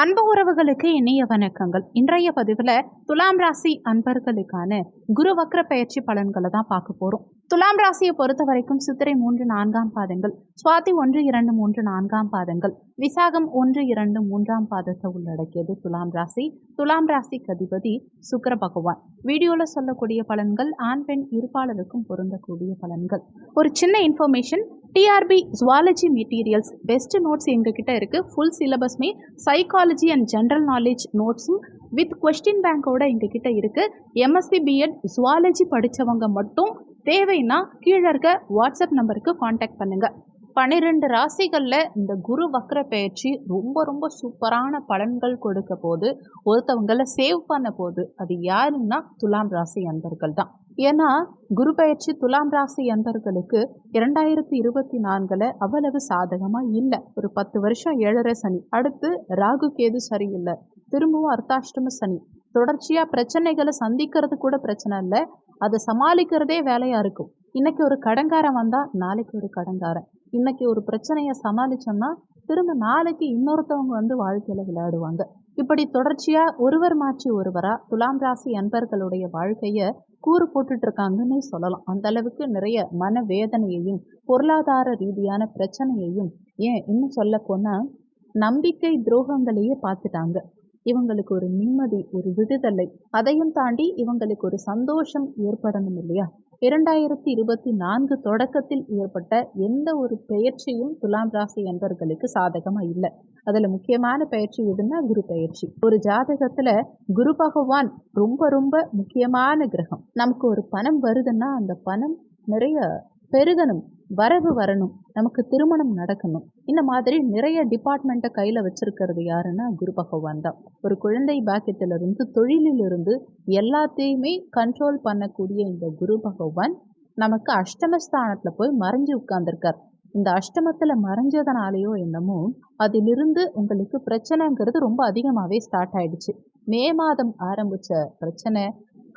அன்பு உறவுகளுக்கு இனிய வணக்கங்கள். இன்றைய பதிவில் துலாம் ராசி அன்பர்களுக்கான குரு வக்ர பயிற்சி பலன்களை தான் பார்க்க போகிறோம் துலாம் ராசியை பொறுத்த வரைக்கும் சித்திரை மூன்று நான்காம் பாதங்கள் சுவாதி ஒன்று இரண்டு மூன்று நான்காம் பாதங்கள் விசாகம் ஒன்று இரண்டு மூன்றாம் பாதத்தை உள்ளடக்கியது துலாம் ராசி. துலாம் ராசி அதிபதி சுக்கர பகவான். வீடியோவில் சொல்லக்கூடிய பலன்கள் ஆண் பெண் இருப்பாளருக்கும் பொருந்தக்கூடிய பலன்கள். ஒரு சின்ன information TRB zoology materials best notes எங்ககிட்ட இருக்குது ஃபுல் சிலபஸ்மே சைக்காலஜி அண்ட் ஜென்ரல் நாலேஜ் நோட்ஸும் வித் கொஸ்டின் பேங்கோட எங்ககிட்ட இருக்குது எம்எஸ்சி பிஎட் ஜுவாலஜி படித்தவங்க மட்டும் தேவைன்னா கீழே இருக்க வாட்ஸ்அப் நம்பருக்கு காண்டாக்ட் பண்ணுங்கள் பன்னிரெண்டு ராசிகளில் இந்த குரு வக்ர பயிற்சி ரொம்ப ரொம்ப சூப்பரான பலன்கள் கொடுக்க போது ஒருத்தவங்களை சேவ் பண்ண போது அது யாருன்னா துலாம் ராசி அன்பர்கள் தான் ஏன்னா குரு பயிற்சி துலாம் ராசி அன்பர்களுக்கு இரண்டாயிரத்தி இருபத்தி நான்கில் அவ்வளவு சாதகமாக இல்லை. ஒரு பத்து வருஷம் ஏழரை சனி அடுத்து ராகு கேது சரியில்லை திரும்பவும் அர்த்தாஷ்டம சனி. தொடர்ச்சியாக பிரச்சனைகளை சந்திக்கிறது கூட பிரச்சனை இல்லை அதை சமாளிக்கிறதே வேலையாக இருக்கும். இன்னைக்கு ஒரு கடங்காரன் வந்தால் நாளைக்கு ஒரு கடங்காரன் இன்னைக்கு ஒரு பிரச்சனையை சமாளித்தோம்னா திரும்ப நாளைக்கு இன்னொருத்தவங்க வந்து வாழ்க்கையில் விளையாடுவாங்க. இப்படி தொடர்ச்சியாக ஒருவர் மாற்றி ஒருவரா துலாம் ராசி அன்பர்களுடைய வாழ்க்கையை கூறு போட்டுட்டு இருக்காங்கன்னே சொல்லலாம். அந்த அளவுக்கு நிறைய மன வேதனையையும் பொருளாதார ரீதியான பிரச்சனையையும் ஏன் இன்னும் சொல்ல போனால் நம்பிக்கை துரோகங்களையே பார்த்துட்டாங்க. இவங்களுக்கு ஒரு நிம்மதி ஒரு விடுதலை அதையும் தாண்டி இவங்களுக்கு ஒரு சந்தோஷம் ஏற்படணும் இல்லையா? இரண்டாயிரத்தி இருபத்தி நான்கு தொடக்கத்தில் ஏற்பட்ட எந்த ஒரு பெயர்ச்சியும் துலாம் ராசி என்பர்களுக்கு சாதகமா இல்லை. அதுல முக்கியமான பயிற்சி எதுன்னா குரு பயிற்சி ஒரு ஜாதகத்துல குரு பகவான் ரொம்ப ரொம்ப முக்கியமான கிரகம். நமக்கு ஒரு பணம் வருதுன்னா அந்த பணம் நிறைய பெருகணும். வரவு வரணும். நமக்கு திருமணம் நடக்கணும். இந்த மாதிரி நிறைய டிபார்ட்மெண்ட்டை கையில் வச்சிருக்கிறது யாருன்னா குரு பகவான் தான். ஒரு குழந்தை பாக்கியத்திலிருந்து தொழிலிலிருந்து எல்லாத்தையுமே கண்ட்ரோல் பண்ணக்கூடிய இந்த குரு பகவான் நமக்கு அஷ்டமஸ்தானத்தில் போய் மறைஞ்சு உட்கார்ந்துருக்கார். இந்த அஷ்டமத்தில் மறைஞ்சதுனாலேயோ என்னமோ அதிலிருந்து உங்களுக்கு பிரச்சனைங்கிறது ரொம்ப அதிகமாகவே ஸ்டார்ட் ஆயிடுச்சு. மே மாதம் ஆரம்பித்த பிரச்சனை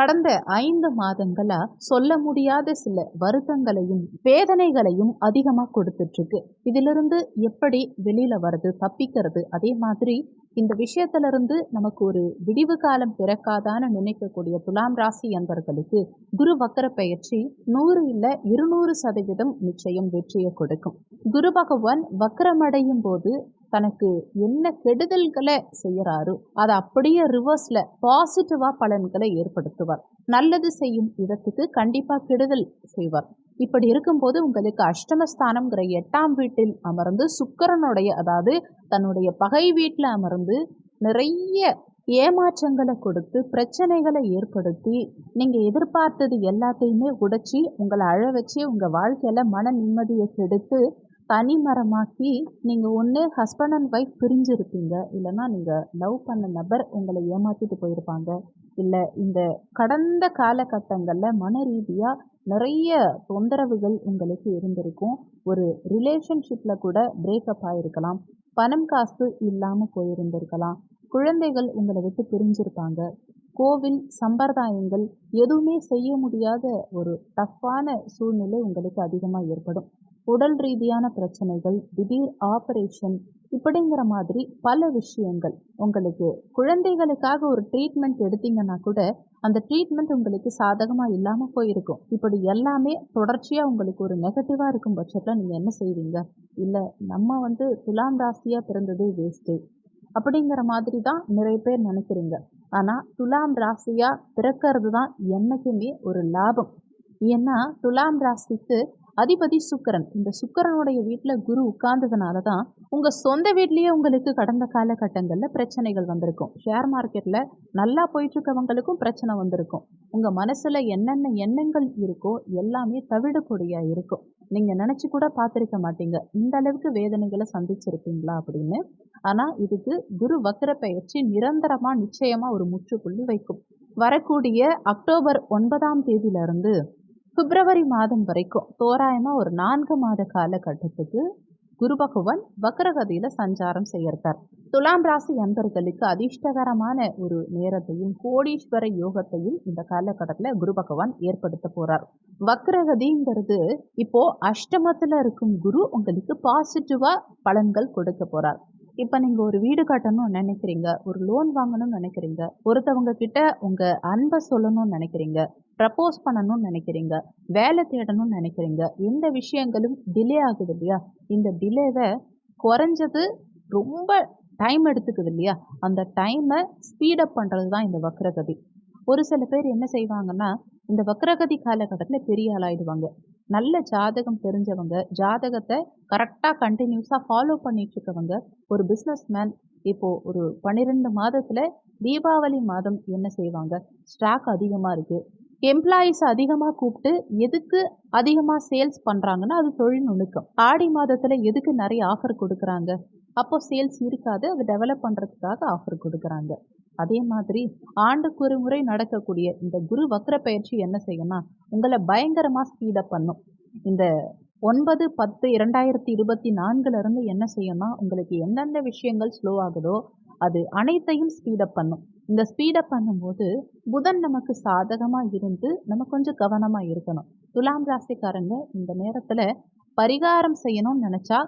கடந்த ஐந்து மாதங்களா சொல்ல முடியாத சில வருத்தங்களையும் வேதனைகளையும் அதிகமா கொடுத்துட்டு இருக்கு இதிலிருந்து எப்படி வெளியில வர்றது தப்பிக்கிறது அதே மாதிரி இந்த விஷயத்துல இருந்து நமக்கு ஒரு விடிவு காலம் பிறக்காதான்னு நினைக்கக்கூடிய துலாம் ராசி என்பர்களுக்கு குரு வக்கர பயிற்சி நூறு இல்ல இருநூறு சதவீதம் நிச்சயம் வெற்றியை கொடுக்கும். குரு பகவான் வக்கரமடையும் போது தனக்கு என்ன கெடுதல்களை செய்கிறாரோ அதை அப்படியே ரிவர்ஸ்ல பாசிட்டிவா பலன்களை ஏற்படுத்துவார். நல்லது செய்யும் இடத்துக்கு கண்டிப்பா கெடுதல் செய்வார். இப்படி இருக்கும்போது உங்களுக்கு அஷ்டமஸ்தானம்ங்கிற எட்டாம் வீட்டில் அமர்ந்து சுக்கரனுடைய அதாவது தன்னுடைய பகை வீட்டில் அமர்ந்து நிறைய ஏமாற்றங்களை கொடுத்து பிரச்சனைகளை ஏற்படுத்தி நீங்கள் எதிர்பார்த்தது எல்லாத்தையுமே உடைச்சி உங்களை அழ வச்சு உங்கள் வாழ்க்கையில் மன நிம்மதியை கெடுத்து தனி மரமாக்கி நீங்கள் ஒன்று ஹஸ்பண்ட் அண்ட் ஒய்ஃப் பிரிஞ்சிருப்பீங்க. இல்லைன்னா நீங்கள் லவ் பண்ண நபர் உங்களை ஏமாற்றிட்டு போயிருப்பாங்க. இல்லை இந்த கடந்த காலகட்டங்களில் மன ரீதியாக நிறைய தொந்தரவுகள் உங்களுக்கு இருந்திருக்கும். ஒரு ரிலேஷன்ஷிப்பில் கூட பிரேக்கப் ஆகிருக்கலாம் பணம் காசு இல்லாமல் போயிருந்திருக்கலாம். குழந்தைகள் உங்களை விட்டு பிரிஞ்சிருப்பாங்க. கோவில் சம்பிரதாயங்கள் எதுவுமே செய்ய முடியாத ஒரு டஃப்பான சூழ்நிலை உங்களுக்கு அதிகமாக ஏற்படும். உடல் ரீதியான பிரச்சனைகள் திடீர் ஆபரேஷன் இப்படிங்கிற மாதிரி பல விஷயங்கள். உங்களுக்கு குழந்தைகளுக்காக ஒரு ட்ரீட்மெண்ட் எடுத்தீங்கன்னா கூட அந்த ட்ரீட்மெண்ட் உங்களுக்கு சாதகமாக இல்லாமல் போயிருக்கும். இப்படி எல்லாமே தொடர்ச்சியாக உங்களுக்கு ஒரு நெகட்டிவாக இருக்கும் பட்சத்தில் நீங்கள் என்ன செய்வீங்க? இல்லை நம்ம வந்து துலாம் ராசியாக பிறந்ததே வேஸ்ட்டு அப்படிங்கிற மாதிரி தான் நிறைய பேர் நினைக்கிறீங்க. ஆனால் துலாம் ராசியாக பிறக்கிறது தான் என்றைக்குமே ஒரு லாபம். ஏன்னா துலாம் ராசிக்கு அதிபதி சுக்கரன். இந்த சுக்கரனுடைய வீட்டில் குரு உட்கார்ந்ததுனால தான் உங்கள் சொந்த வீட்லேயே உங்களுக்கு கடந்த காலகட்டங்களில் பிரச்சனைகள் வந்திருக்கும். ஷேர் மார்க்கெட்டில் நல்லா போயிட்டுருக்கவங்களுக்கும் பிரச்சனை வந்திருக்கும். உங்கள் மனசில் என்னென்ன எண்ணங்கள் இருக்கோ எல்லாமே தவிடுபொடியாக இருக்கும். நீங்கள் நினச்சி கூட பார்த்துருக்க மாட்டீங்க. இந்த அளவுக்கு வேதனைகளை சந்திச்சிருப்பீங்களா அப்படின்னு. ஆனால் இதுக்கு குரு வக்கர பயிற்சி நிரந்தரமாக நிச்சயமாக ஒரு முற்றுப்புள்ளி வைக்கும். வரக்கூடிய அக்டோபர் ஒன்பதாம் தேதியிலிருந்து பிப்ரவரி மாதம் வரைக்கும் தோராயமாக ஒரு நான்கு மாத காலகட்டத்துக்கு குரு பகவான் வக்கரகதியில் சஞ்சாரம் செய்யறார் துலாம் ராசி அன்பர்களுக்கு அதிர்ஷ்டகரமான ஒரு நேரத்தையும் கோடீஸ்வர யோகத்தையும் இந்த காலகட்டத்தில் குரு பகவான் ஏற்படுத்த போறார். வக்ரகதிங்கிறது இப்போ அஷ்டமத்தில் இருக்கும் குரு உங்களுக்கு பாசிட்டிவா பலன்கள் கொடுக்க போறார். இப்போ நீங்கள் ஒரு வீடு கட்டணும்னு நினைக்கிறீங்க ஒரு லோன் வாங்கணும்னு நினைக்கிறீங்க ஒருத்தவங்க கிட்ட உங்கள் அன்பை சொல்லணும்னு நினைக்கிறீங்க ப்ரப்போஸ் பண்ணணும்னு நினைக்கிறீங்க வேலை தேடணும்னு நினைக்கிறீங்க எந்த விஷயங்களும் டிலே ஆகுது இல்லையா? இந்த டிலேவை குறைஞ்சது ரொம்ப டைம் எடுத்துக்குது இல்லையா? அந்த டைமை ஸ்பீடப் பண்ணுறது தான் இந்த வக்ரகதி. ஒரு சில பேர் என்ன செய்வாங்கன்னா இந்த வக்ரகதி காலகட்டத்தில் பெரிய ஆளாயிடுவாங்க. நல்ல ஜாதகம் தெரிஞ்சவங்க ஜாதகத்தை கரெக்டாக கண்டினியூஸாக ஃபாலோ பண்ணிட்டு இருக்கவங்க ஒரு பிஸ்னஸ் மேன் இப்போது ஒரு பன்னிரெண்டு மாதத்தில் தீபாவளி மாதம் என்ன செய்வாங்க? ஸ்டாக் அதிகமாக இருக்குது எம்ப்ளாயீஸ் அதிகமாக கூப்பிட்டு எதுக்கு அதிகமாக சேல்ஸ் பண்ணுறாங்கன்னா அது தொழில் நுணுக்கம் ஆடி மாதத்தில் எதுக்கு நிறைய ஆஃபர் கொடுக்குறாங்க? அப்போ சேல்ஸ் இருக்காது அதை டெவலப் பண்ணுறதுக்காக ஆஃபர் கொடுக்குறாங்க. அதே மாதிரி ஆண்டுக்கு ஒரு முறை நடக்கக்கூடிய இந்த குரு வக்ர பயிற்சி என்ன செய்யணும்னா உங்களை பயங்கரமாக ஸ்பீடப் பண்ணும். இந்த ஒன்பது பத்து இரண்டாயிரத்தி இருபத்தி நான்குலேருந்து என்ன செய்யணும்னா உங்களுக்கு எந்தெந்த விஷயங்கள் ஸ்லோ ஆகுதோ அது அனைத்தையும் ஸ்பீடப் பண்ணும். இந்த ஸ்பீடப் பண்ணும்போது புதன் நமக்கு சாதகமாக இருந்து நம்ம கொஞ்சம் கவனமாக இருக்கணும். துலாம் ராசிக்காரங்க இந்த நேரத்தில் பரிகாரம் செய்யணும்னு நினச்சா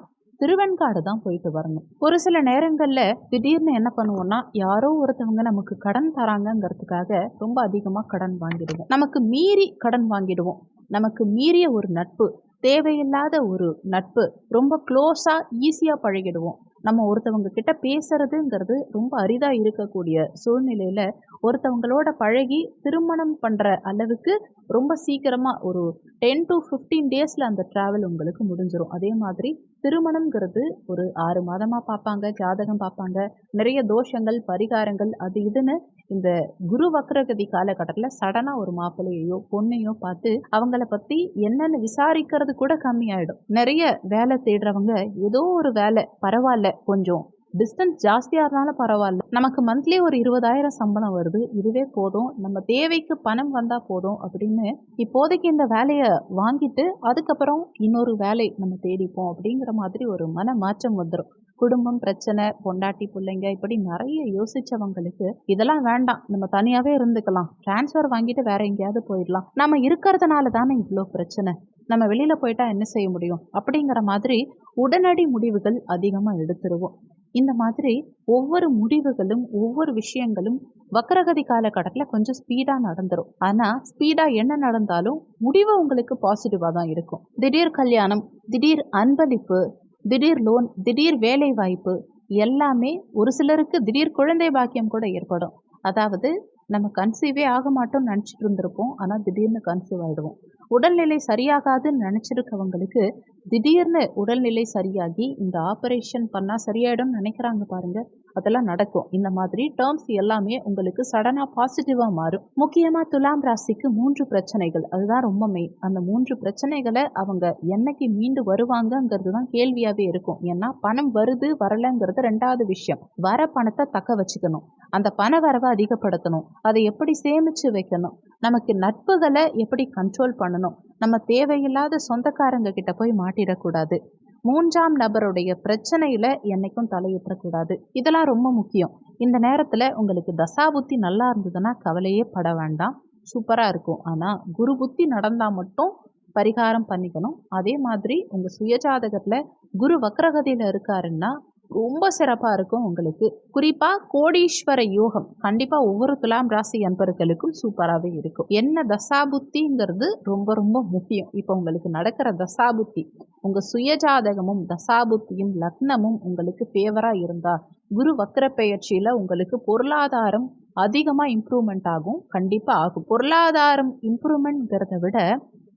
திருவெண்காடு தான் போயிட்டு வரணும். ஒரு சில நேரங்களில் திடீர்னு என்ன பண்ணுவோம்னா யாரோ ஒருத்தவங்க நமக்கு கடன் தராங்கங்கிறதுக்காக ரொம்ப அதிகமாக கடன் வாங்கிடுவோம். நமக்கு மீறி கடன் வாங்கிடுவோம். நமக்கு மீறிய ஒரு நட்பு தேவையில்லாத ஒரு நட்பு ரொம்ப க்ளோஸாக ஈஸியாக பழகிடுவோம். நம்ம ஒருத்தவங்க கிட்ட பேசுறதுங்கிறது ரொம்ப அரிதாக இருக்கக்கூடிய சூழ்நிலையில் ஒருத்தவங்களோட பழகி திருமணம் பண்ணுற அளவுக்கு ரொம்ப சீக்கிரமாக ஒரு டென் டு ஃபிஃப்டீன் டேஸில் அந்த ட்ராவல் உங்களுக்கு முடிஞ்சிடும் அதே மாதிரி திருமணம்ங்கிறது ஒரு ஆறு மாதமாக பார்ப்பாங்க ஜாதகம் பார்ப்பாங்க நிறைய தோஷங்கள் பரிகாரங்கள் அது இதுன்னு இந்த குரு வக்ரகதி காலகட்டத்தில் சடனாக ஒரு மாப்பிள்ளையோ பொண்ணையோ பார்த்து அவங்கள பற்றி என்னென்னு விசாரிக்கிறது கூட கம்மியாயிடும். நிறைய வேலை தேடுறவங்க ஏதோ ஒரு வேலை பரவாயில்ல கொஞ்சம் டிஸ்டன்ஸ் ஜாஸ்தியாக இருந்தாலும் பரவாயில்ல. நமக்கு மந்த்லி ஒரு இருபதாயிரம் சம்பளம் வருது. இதுவே போதும். நம்ம தேவைக்கு பணம் வந்தால் போதும் அப்படின்னு இப்போதைக்கு இந்த வேலையை வாங்கிட்டு அதுக்கப்புறம் இன்னொரு வேலை நம்ம தேடிப்போம் அப்படிங்கிற மாதிரி ஒரு மன மாற்றம் வந்துடும் குடும்பம் பிரச்சனை பொண்டாட்டி பிள்ளைங்க இப்படி நிறைய யோசிச்சவங்களுக்கு இதெல்லாம் வேண்டாம். நம்ம தனியாகவே இருந்துக்கலாம். டிரான்ஸ்ஃபர் வாங்கிட்டு வேற எங்கேயாவது போயிடலாம். நம்ம இருக்கிறதுனால தானே இவ்வளோ பிரச்சனை. நம்ம வெளியில் போயிட்டா என்ன செய்ய முடியும்? அப்படிங்கிற மாதிரி உடனடி முடிவுகள் அதிகமாக எடுத்துருவோம். இந்த மாதிரி ஒவ்வொரு முடிவுகளும் ஒவ்வொரு விஷயங்களும் வக்கரகதி காலகட்டத்தில் கொஞ்சம் ஸ்பீடாக நடந்துடும் ஆனால் ஸ்பீடாக என்ன நடந்தாலும் முடிவு உங்களுக்கு பாசிட்டிவாக தான் இருக்கும். திடீர் கல்யாணம் திடீர் அன்பளிப்பு திடீர் லோன் திடீர் வேலை வாய்ப்பு எல்லாமே ஒரு சிலருக்கு திடீர் குழந்தை பாக்கியம் கூட ஏற்படும். அதாவது நம்ம கன்சீவே ஆக மாட்டோம்னு நினச்சிட்டு இருந்திருப்போம். ஆனால் திடீர்னு கன்சீவ் ஆகிடுவோம் உடல்நிலை சரியாகாதுன்னு நினச்சிருக்கவங்களுக்கு திடீர்னு உடல்நிலை சரியாகி இந்த ஆப்ரேஷன் பண்ணால் சரியாயிடும்னு நினைக்கிறாங்க பாருங்க. அதெல்லாம் நடக்கும். இந்த மாதிரி டேர்ம்ஸ் எல்லாமே உங்களுக்கு சடனாக பாசிட்டிவாக மாறும். முக்கியமாக துலாம் ராசிக்கு மூன்று பிரச்சனைகள். அதுதான் ரொம்ப மெயின் அந்த மூன்று பிரச்சனைகளை அவங்க என்னைக்கு மீண்டு வருவாங்கங்கிறது தான் கேள்வியாகவே இருக்கும். ஏன்னா பணம் வருது வரலைங்கிறது ரெண்டாவது விஷயம். வர பணத்தை தக்க வச்சுக்கணும். அந்த பண வரவை அதிகப்படுத்தணும். அதை எப்படி சேமித்து வைக்கணும்? நமக்கு நட்புகளை எப்படி கண்ட்ரோல் பண்ணணும்? நம்ம தேவையில்லாத சொந்தக்காரங்க கிட்ட போய் மாட்டிடக்கூடாது. மூன்றாம் நபருடைய பிரச்சனையில் என்னைக்கும் தலையிட்டக்கூடாது இதெல்லாம் ரொம்ப முக்கியம். இந்த நேரத்தில் உங்களுக்கு தசாபுத்தி நல்லா இருந்ததுன்னா கவலையே பட வேண்டாம். சூப்பராக இருக்கும். ஆனால் குரு புத்தி நடந்தால் மட்டும் பரிகாரம் பண்ணிக்கணும். அதே மாதிரி உங்கள் சுயஜாதகத்தில் குரு வக்ரகதியில் இருக்காருன்னா ரொம்ப சிறப்பாக இருக்கும் உங்களுக்கு. குறிப்பாக கோடீஸ்வர யோகம் கண்டிப்பாக ஒவ்வொரு துலாம் ராசி அன்பர்களுக்கும் சூப்பராகவே இருக்கும். என்ன தசாபுத்திங்கிறது ரொம்ப ரொம்ப முக்கியம். இப்போ உங்களுக்கு நடக்கிற தசாபுத்தி உங்கள் சுயஜாதகமும் தசாபுத்தியும் லக்னமும் உங்களுக்கு ஃபேவராக இருந்தால் குரு வக்கர பெயர்ச்சியில் உங்களுக்கு பொருளாதாரம் அதிகமாக இம்ப்ரூவ்மெண்ட் ஆகும் கண்டிப்பாக ஆகும். பொருளாதாரம் இம்ப்ரூவ்மெண்ட்ங்கிறத விட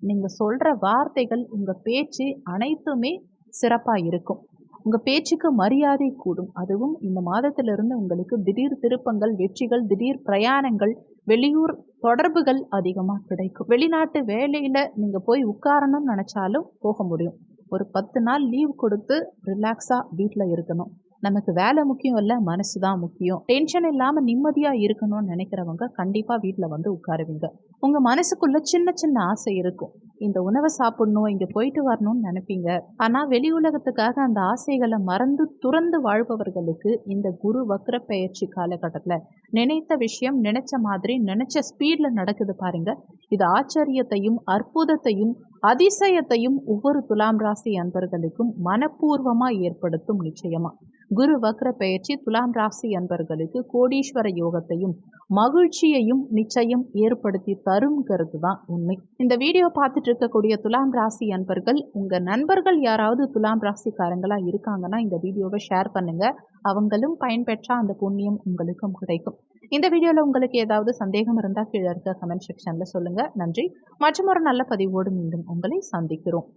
நீங்கள் சொல்கிற வார்த்தைகள் உங்கள் பேச்சு அனைத்துமே சிறப்பாக இருக்கும். உங்கள் பேச்சுக்கு மரியாதை கூடும். அதுவும் இந்த மாதத்திலிருந்து உங்களுக்கு திடீர் திருப்பங்கள் வெற்றிகள் திடீர் பிரயாணங்கள் வெளியூர் தொடர்புகள் அதிகமாக கிடைக்கும். வெளிநாட்டு வேலையில் நீங்கள் போய் உட்காரணும்னு நினச்சாலும் போக முடியும். ஒரு பத்து நாள் லீவ் கொடுத்து ரிலாக்ஸாக வீட்டில் இருக்கணும். நமக்கு வேலை முக்கியம் இல்லை மனசு தான் முக்கியம். டென்ஷன் இல்லாமல் நிம்மதியாக இருக்கணும்னு நினைக்கிறவங்க கண்டிப்பாக வீட்டில் வந்து உட்காருவீங்க. உங்கள் மனசுக்குள்ள சின்ன சின்ன ஆசை இருக்கும். இந்த உணவை சாப்பிடணும் இங்கே போயிட்டு வரணும்னு நினைப்பீங்க. ஆனால் வெளி உலகத்துக்காக அந்த ஆசைகளை மறந்து துறந்து வாழ்பவர்களுக்கு இந்த குரு வக்ர பயிற்சி காலகட்டத்தில் நினைத்த விஷயம் நினைச்ச மாதிரி நினைச்ச ஸ்பீடில் நடக்குது பாருங்க. இது ஆச்சரியத்தையும் அற்புதத்தையும் அதிசயத்தையும் ஒவ்வொரு துலாம் ராசி அன்பர்களுக்கும் மனப்பூர்வமாக ஏற்படுத்தும் நிச்சயமா. குரு வக்ர பெயர்ச்சி துலாம் ராசி அன்பர்களுக்கு கோடீஸ்வர யோகத்தையும் மகிழ்ச்சியையும் நிச்சயம் ஏற்படுத்தி தருங்கிறது தான் உண்மை. இந்த வீடியோ பார்த்துட்டு இருக்கக்கூடிய துலாம் ராசி அன்பர்கள் உங்கள் நண்பர்கள் யாராவது துலாம் ராசிக்காரங்களா இருக்காங்கன்னா இந்த வீடியோவை ஷேர் பண்ணுங்க. அவங்களும் பயன்பெற்ற அந்த புண்ணியம் உங்களுக்கும் கிடைக்கும். இந்த வீடியோவில் உங்களுக்கு ஏதாவது சந்தேகம் இருந்தால் கீழே இருக்க கமெண்ட் செக்ஷனில் சொல்லுங்கள் நன்றி. மற்றும் ஒரு நல்ல பதிவோடு மீண்டும் உங்களை சந்திக்கிறோம்.